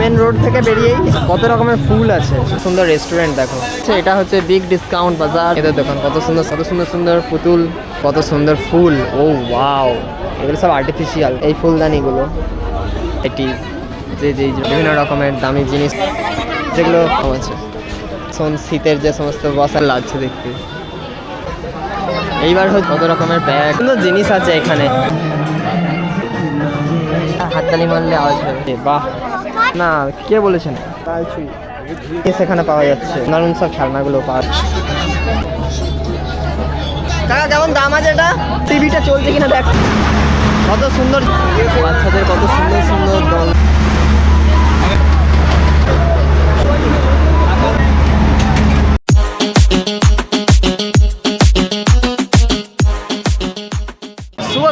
Main road থেকে বেরিয়েই কত রকমের ফুল আছে? সুন্দর রেস্টুরেন্ট দেখো। আচ্ছা, এটা হচ্ছে বিগ ডিসকাউন্ট বাজার। এদের দোকান কত সুন্দর কত সুন্দর সুন্দর পুতুল কত সুন্দর ফুল। ও ওয়াও এগুলো সব আর্টিফিশিয়াল এই ফুলদানিগুলো। এটি যে যে যে বিভিন্ন রকমের দামি জিনিস যেগুলো আছে। শোন শীতের যে সমস্ত বসার লাগছে দেখতে। এইবার হচ্ছে কত রকমের ব্যাগ সুন্দর জিনিস আছে এখানে। হাততালি মারলে আওয়াজ হবে বাহ! না কে বলেছেন? সেখানে পাওয়া যাচ্ছে। দারুণ সব খেলনাগুলো পাওয়া কাকা কেমন দাম আছে এটা? টিভিটা চলছে কিনা দেখ। কত সুন্দর। বাচ্চাদের কত সুন্দর সুন্দর দল।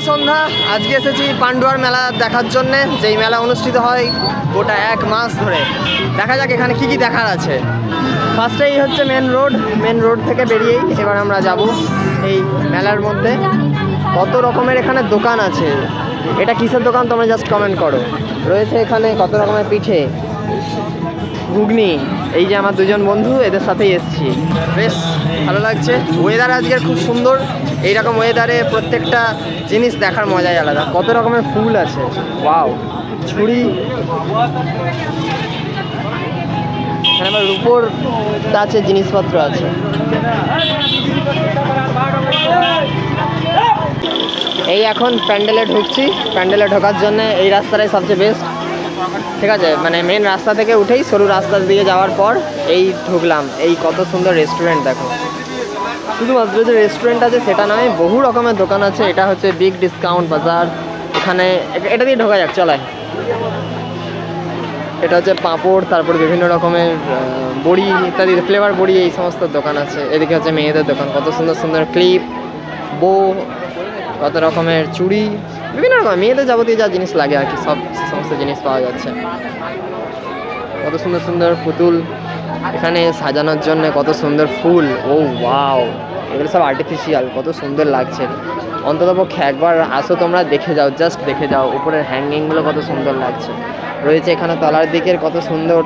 সন্ধ্যা আজকে এসেছি পান্ডুয়ার মেলা দেখার জন্য, যেই মেলা অনুষ্ঠিত হয় গোটা এক মাস ধরে। দেখা যাক এখানে কি কি দেখার আছে। ফার্স্টেই হচ্ছে মেন রোড মেন রোড থেকে বেরিয়েই এবার আমরা যাব এই মেলার মধ্যে। কত রকমের এখানে দোকান আছে? এটা কিসের দোকান তোমরা জাস্ট কমেন্ট করো। রয়েছে এখানে কত রকমের পিঠে? ঘুগনি। এই যে আমার দুজন বন্ধু, এদের সাথেই এসেছি। বেশ, ভালো লাগছে। ওয়েদার আজকের খুব সুন্দর। এইরকম ওয়েদারে প্রত্যেকটা জিনিস দেখার মজাই আলাদা। কত রকমের ফুল আছে। ওয়াও ছুরি। এখানে রূপোর আছে জিনিসপত্র আছে। এই এখন প্যান্ডেলে ঢুকছি। প্যান্ডেলে ঢোকার জন্য এই রাস্তাটাই সবচেয়ে বেস্ট ঠিক আছে? মানে মেন রাস্তা থেকে উঠেই সরু রাস্তার দিকে যাওয়ার পর এই ঢুকলাম। এই কত সুন্দর রেস্টুরেন্ট দেখো। শুধুমাত্র যে রেস্টুরেন্ট আছে, সেটা নয়, বহু রকমের দোকান আছে। এটা হচ্ছে বিগ ডিসকাউন্ট বাজার এখানে এটা দিয়ে ঢোকা যাক চলায় এটা হচ্ছে পাঁপড়, তারপর বিভিন্ন রকমের বড়ি ইত্যাদি ফ্লেভার বড়ি, এই সমস্ত দোকান আছে। এদিকে হচ্ছে মেয়েদের দোকান, কত সুন্দর সুন্দর ক্লিপ বো কত রকমের চুড়ি, বিভিন্ন রকম মেয়েদের যাবতীয় যা জিনিস লাগে আর কি, সব, সমস্ত জিনিস পাওয়া যাচ্ছে। কত সুন্দর সুন্দর পুতুল। এখানে সাজানোর জন্য কত সুন্দর ফুল। ও ওয়াও এগুলো সব আর্টিফিশিয়াল কত সুন্দর লাগছে। অন্ততপক্ষে একবার আসো তোমরা, দেখে যাও জাস্ট দেখে যাও, উপরের হ্যাঙ্গিংগুলো কত সুন্দর লাগছে। রয়েছে এখানে তলার দিকের কত সুন্দর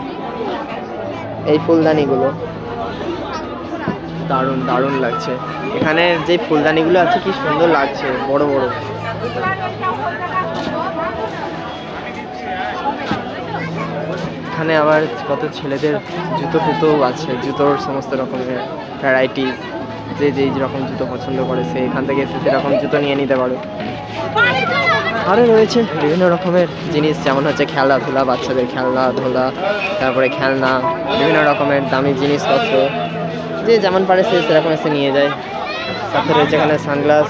এই ফুলদানিগুলো। দারুণ দারুণ লাগছে। এখানে যে ফুলদানিগুলো আছে, কি সুন্দর লাগছে, বড় বড়। এখানে আবার কত ছেলেদের জুতো টুতোও আছে, জুতোর সমস্ত রকমের ভ্যারাইটিস যে যেই রকম জুতো পছন্দ করে, সে এখান থেকে এসে সেরকম জুতো নিয়ে নিতে পারো। আরও রয়েছে বিভিন্ন রকমের জিনিস, যেমন হচ্ছে খেলাধুলা, বাচ্চাদের খেলাধুলা, তারপরে খেলনা, বিভিন্ন রকমের দামি জিনিসপত্র। যে যেমন পারে সে সেরকম এসে নিয়ে যায়। সাথে রয়েছে এখানে সানগ্লাস,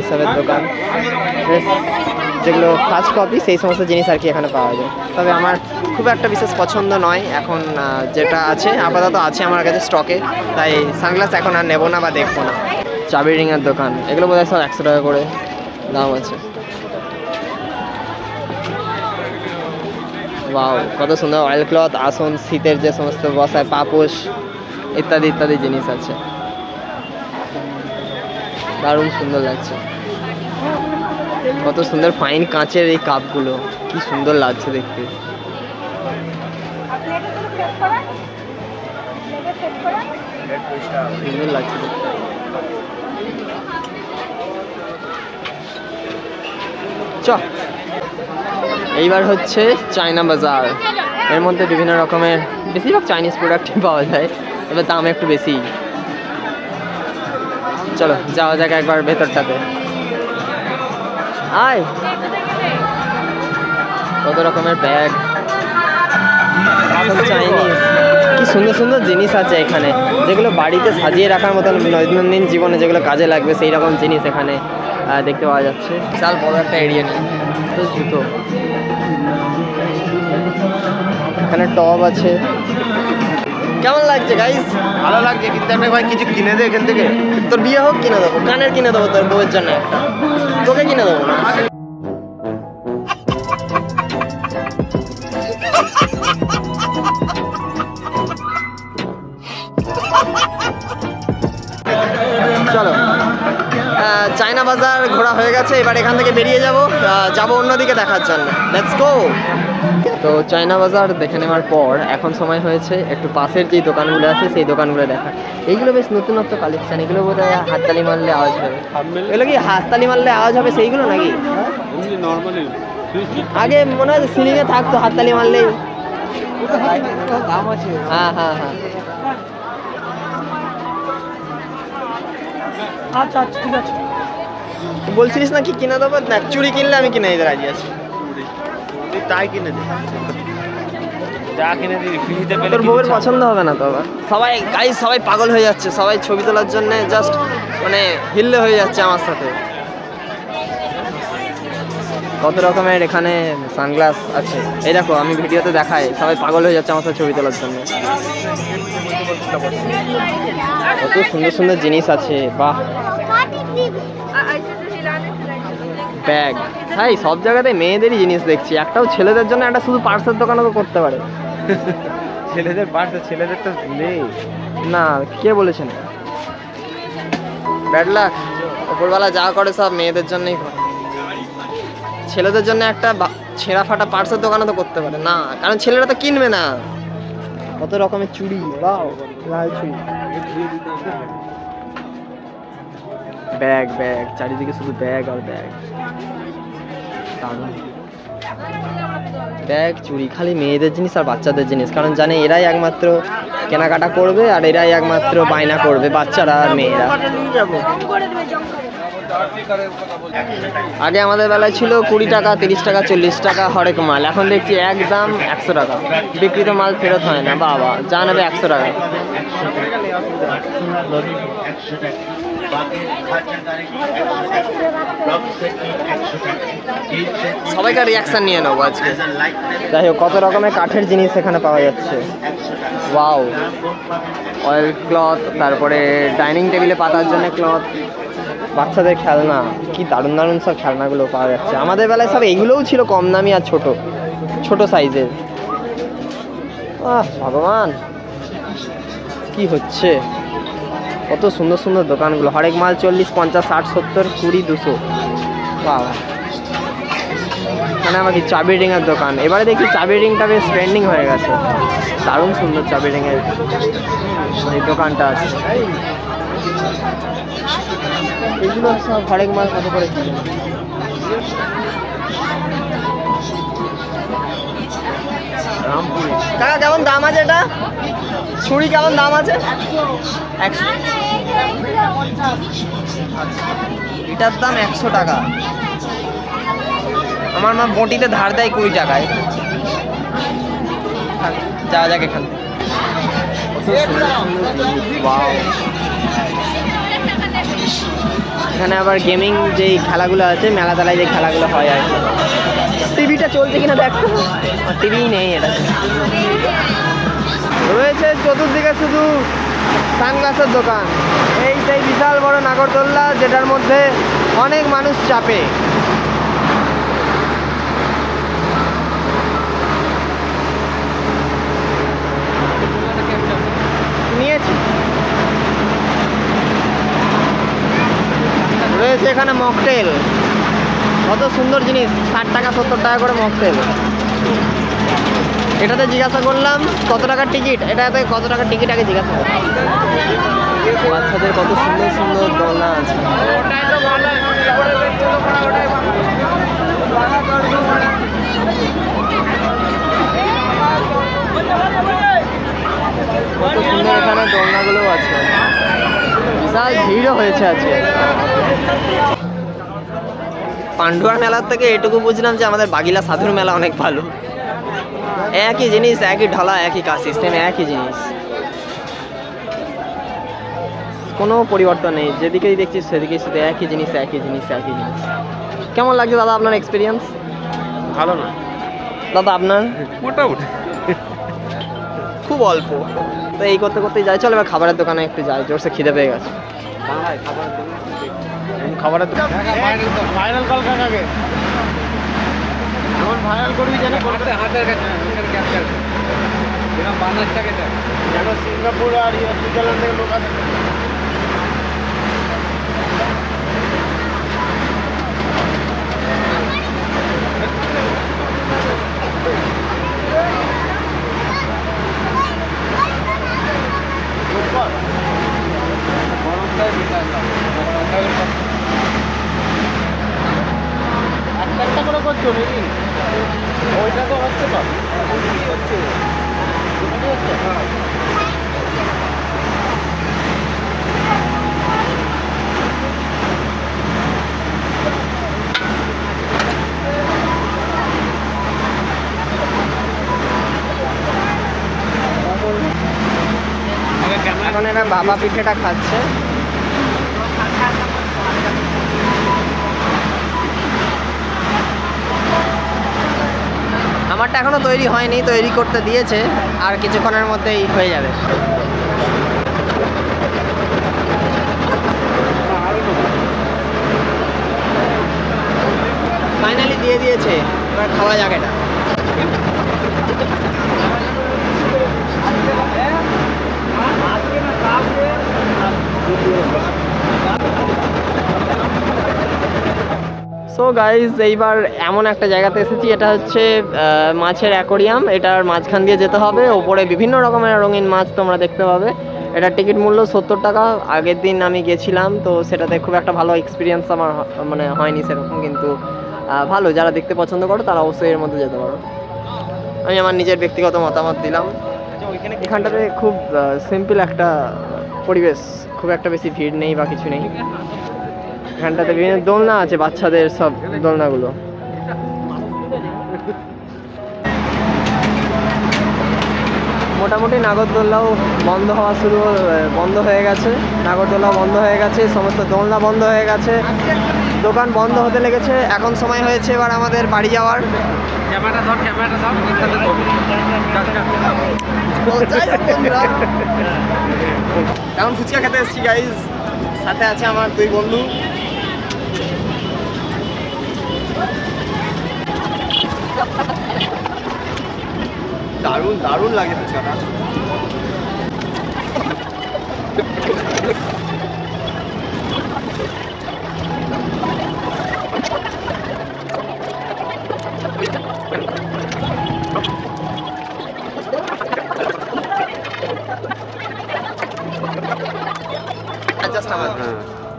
এসবের দোকান। বেশ যেগুলো ফার্স্ট কপি সেই সমস্ত জিনিস আর কি এখানে পাওয়া যায়। তবে আমার খুব একটা বিশেষ পছন্দ নয়। এখন যেটা আছে, আপাতত আছে আমার কাছে স্টকে তাই সানগ্লাস এখন আর নেব না বা দেখব না। চাবি রিংয়ের দোকান। এগুলো বোধহয় সব একশো টাকা করে দাম আছে। ওয়াও কত সুন্দর অয়েল ক্লথ আসন, শীতের যে সমস্ত বসায়, পাপোশ, ইত্যাদি ইত্যাদি জিনিস আছে। দারুণ সুন্দর লাগছে। কত সুন্দর ফাইন কাঁচের এই কাপগুলো। কি সুন্দর লাগছে দেখতে। সুন্দর লাগছে চ। এইবার হচ্ছে চায়না বাজার। এর মধ্যে বিভিন্ন রকমের বেশিরভাগ চাইনিজ প্রোডাক্টই পাওয়া যায়, তবে দাম একটু বেশি চলো, যাওয়া যাক একবার ভেতরটাতে। আয়। কত রকমের ব্যাগ কি সুন্দর সুন্দর জিনিস আছে এখানে, যেগুলো বাড়িতে সাজিয়ে রাখার মতন দৈনন্দিন জীবনে যেগুলো কাজে লাগবে সেই রকম জিনিস এখানে দেখতে পাওয়া যাচ্ছে। বিশাল বড় একটা এরিয়া তো জুতো। এখানে টব আছে। কেমন লাগছে গাইস ভালো লাগছে কিন্তু একটা ভাই কিছু কিনে দে এখান থেকে। তোর বিয়ে হোক কিনে দেবো। কানের কিনে দেবো তোর বউয়ের জন্য একটা। তোকে কিনে দেবো না। চলো। চায়না বাজার ঘোরা হয়ে গেছে এবার এখান থেকে বেরিয়ে যাব। যাব অন্যদিকে দেখার জন্য। লেটস গো তো চায়না বাজার দেখে নেওয়ার পর এখন সময় হয়েছে একটু পাশের যেই দোকানগুলো আছে সেই দোকানগুলো দেখা এইগুলো বেশ নতুনত্ব কালেকশন এগুলো বোধ হয় হাততালি মারলে আওয়াজ হবে। এগুলো কি হাততালি মারলে আওয়াজ হবে সেইগুলো নাকি? নর্মালি আগে মনে হয় সিলিংয়ে থাকতো হাততালি মারলেই। হ্যাঁ হ্যাঁ হ্যাঁ। আচ্ছা আচ্ছা ঠিক আছে। বলছিলিস না কি কিনে দেবো দেখ চুড়ি কিনলে আমি কিনে দিতে রাজি আছি। তুই কিনে দে যা কিনে দিবি ফ্রিতে পেলে তোর বউয়ের পছন্দ হবে না তো আবার? সবাই সবাই পাগল হয়ে যাচ্ছে। সবাই ছবি তোলার জন্য জাস্ট মানে হিল্লে হয়ে যাচ্ছে আমার সাথে। কত রকমের এখানে সানগ্লাস আছে। এই দেখো আমি ভিডিওতে দেখাই। সবাই পাগল হয়ে যাচ্ছে আমার সাথে ছবি তোলার জন্য। কত সুন্দর সুন্দর জিনিস আছে বাহ। ব্যাগ হ্যাঁ সব জায়গাতে মেয়েদেরই জিনিস দেখছি। একটাও ছেলেদের জন্য একটা শুধু পার্সের দোকানও তো করতে পারে। ছেলেদের পার্সে ছেলেদের তো নেই। না কে বলেছেন ব্যাড লাক ওপরবেলা যা করে সব মেয়েদের জন্যই করে। ছেলেদের জন্য একটা বা- ছেঁড়া ফাটা পার্সের দোকানে তো করতে পারে। না কারণ ছেলেরা তো কিনবে না। কত রকমের চুড়ি লাল চুড়ি। ব্যাগ ব্যাগ চারিদিকে শুধু ব্যাগ আর ব্যাগ। ব্যাগ চুড়ি খালি মেয়েদের জিনিস আর বাচ্চাদের জিনিস। কারণ জানে এরাই একমাত্র কেনাকাটা করবে আর এরাই একমাত্র বায়না করবে, বাচ্চারা আর মেয়েরা। আগে আমাদের বেলায় ছিল কুড়ি টাকা, তিরিশ টাকা, চল্লিশ টাকা হরেক মাল। এখন দেখছি একদম একশো টাকা। বিক্রিত মাল ফেরত হয় না, বাবা। যা নেবে একশো টাকা। সবাইকার রিয়াকশন নিয়ে নেব আজকে। যাই হোক কত রকমের কাঠের জিনিস এখানে পাওয়া যাচ্ছে। ওয়াও অয়েল ক্লথ তারপরে ডাইনিং টেবিলে পাতার জন্য ক্লথ বাচ্চাদের খেলনা কি দারুণ দারুণ সব খেলনাগুলো পাওয়া যাচ্ছে। আমাদের বেলায় সব এইগুলোও ছিল কম দামি আর ছোট ছোট সাইজের। আহ ভগবান কি হচ্ছে? কত সুন্দর সুন্দর দোকানগুলো। হরেক মাল চল্লিশ, পঞ্চাশ, ষাট, সত্তর, কুড়ি, দুশো। এখানে আমার কি চাবি রিংয়ের দোকান। এবারে দেখি চাবি রিংটা বেশ ট্রেন্ডিং হয়ে গেছে। দারুণ সুন্দর চাবি রিংয়ের এই দোকানটা আছে। এগুলো হরেক মাল কত করে কেমন দাম আছে এটা? ছুরি কেমন দাম আছে? একশো। এটার দাম একশো টাকা। আমার মা বটিতে ধার দেয় কুড়ি টাকায়। যাওয়া যাক এখান! এখানে আবার গেমিং যেই খেলাগুলো আছে মেলা তেলায় যে খেলাগুলো হয় আর কি। টিভিটা চলছে কিনা দেখো টিভিই নেই এটা। রয়েছে চতুর্দিকে শুধু সানগ্লাসের দোকান। এই সেই বিশাল বড় নাগরদোল্লা, যেটার মধ্যে অনেক মানুষ চাপে। নিয়েছি। রয়েছে এখানে মকটেল। কত সুন্দর জিনিস, ষাট টাকা, সত্তর টাকা করে মকটেল। এটাতে জিজ্ঞাসা করলাম, কত টাকার টিকিট? এটাতে কত টাকার টিকিট আগে জিজ্ঞাসা বাচ্চাদের কত সুন্দর সুন্দর দোলনা আছে। কত সুন্দর এখানে দোলনাগুলোও আছে। বিশাল ভিড়ও হয়েছে আজকে। পান্ডুয়ার মেলার থেকে এটুকু বুঝলাম যে আমাদের বাগিলা সাধুর মেলা অনেক ভালো। একই জিনিস একই ঢালা একই কাজ সিস্টেম একই জিনিস। কোনো পরিবর্তন নেই যেদিকেই দেখছি সেদিকেই শুধু একই জিনিস একই জিনিস একই জিনিস। কেমন লাগছে দাদা আপনার এক্সপিরিয়েন্স ভালো না। দাদা আপনার? মোটামুটি। খুব অল্প। তো এই করতে করতে যাই চলো এবার খাবারের দোকানে একটু যাই জোরসে খিদে পেয়ে গেছে। খাবারের কল কাকাকে এমন ভাইরাল করবি যেন কলকাতা হাতের কাছে ক্যাপচার যেন বাংলাদেশটাকে যেন সিঙ্গাপুর আর ইয়ে সুইজারল্যান্ড থেকে লোক আসে গরমটাই বেকার একটা একটা করে করছ নাকি ওইটা তো হচ্ছে তো। হচ্ছে হচ্ছে বাবা পিঠেটা খাচ্ছে। আমারটা এখনও তৈরি হয়নি, তৈরি করতে দিয়েছে, আর কিছুক্ষণের মধ্যেই হয়ে যাবে। ফাইনালি দিয়ে দিয়েছে, এবার খাওয়া যাক এটা। গাইজ এইবার এমন একটা জায়গাতে এসেছি, এটা হচ্ছে মাছের অ্যাকোরিয়াম এটার মাঝখান দিয়ে যেতে হবে। ওপরে বিভিন্ন রকমের রঙিন মাছ তোমরা দেখতে পাবে। এটার টিকিট মূল্য সত্তর টাকা। আগের দিন আমি গেছিলাম, তো সেটাতে খুব একটা ভালো এক্সপিরিয়েন্স আমার মানে হয়নি সেরকম, কিন্তু ভালো। যারা দেখতে পছন্দ করো, তারা অবশ্যই এর মধ্যে যেতে পারো। আমি আমার নিজের ব্যক্তিগত মতামত দিলাম। এখানটাতে খুব সিম্পল একটা পরিবেশ। খুব একটা বেশি ভিড় নেই বা কিছু নেই। এখানটাতে বিভিন্ন দোলনা আছে বাচ্চাদের সব দোলনাগুলো। মোটামুটি নাগরদোল্লাও বন্ধ হওয়া শুরু বন্ধ হয়ে গেছে। নাগরদোল্লাও বন্ধ হয়ে গেছে সমস্ত দোলনা বন্ধ হয়ে গেছে। দোকান বন্ধ হতে লেগেছে এখন সময় হয়েছে এবার আমাদের বাড়ি যাওয়ার। এখন ফুচকা খেতে এসেছি গাইজ সাথে আছে আমার দুই বন্ধু। দারুণ দারুণ লাগে ফুচকাটা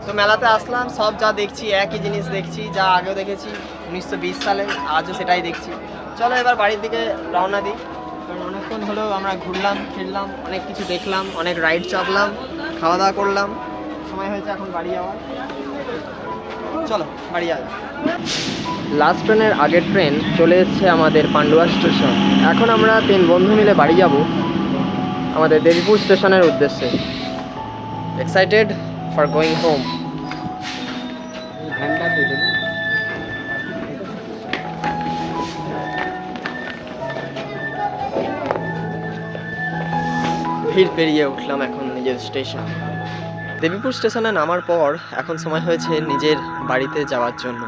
তো মেলাতে আসলাম সব যা দেখছি একই জিনিস দেখছি যা আগেও দেখেছি উনিশশো বিশ সালে আজও সেটাই দেখছি। চলো এবার বাড়ির দিকে রওনা দিই। কারণ অনেকক্ষণ হলেও আমরা ঘুরলাম, ফিরলাম, অনেক কিছু দেখলাম, অনেক রাইড চাপলাম খাওয়া দাওয়া করলাম। সময় হয়েছে এখন বাড়ি যাওয়ার। চলো, বাড়ি যাওয়া লাস্ট ট্রেনের আগের ট্রেন চলে এসেছে আমাদের পান্ডুয়া স্টেশন এখন আমরা তিন বন্ধু মিলে বাড়ি যাব আমাদের দেবীপুর স্টেশনের উদ্দেশ্যে। এক্সাইটেড ফর গোয়িং হোম ভিড় পেরিয়ে উঠলাম এখন নিজের স্টেশন দেবীপুর স্টেশনে নামার পর এখন সময় হয়েছে নিজের বাড়িতে যাওয়ার জন্য।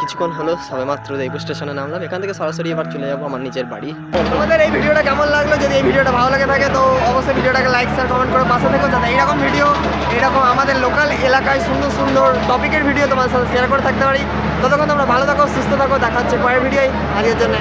কিছুক্ষণ হলো সবেমাত্র দেবীপুর স্টেশনে নামলাম। এখান থেকে সরাসরি এবার চলে যাব আমার নিজের বাড়ি। তোমাদের এই ভিডিওটা কেমন লাগল? যদি এই ভিডিওটা ভালো লাগে থাকে, তো অবশ্যই ভিডিওটাকে লাইক শেয়ার কমেন্ট করে পাশে থেকো। যাতে এইরকম ভিডিও এইরকম আমাদের লোকাল এলাকায় সুন্দর সুন্দর টপিকের ভিডিও তোমার সাথে শেয়ার করে থাকতে পারি। ততক্ষণ তোমরা ভালো থাকো, সুস্থ থাকো। দেখা হচ্ছে পরের ভিডিওই আজকের জন্য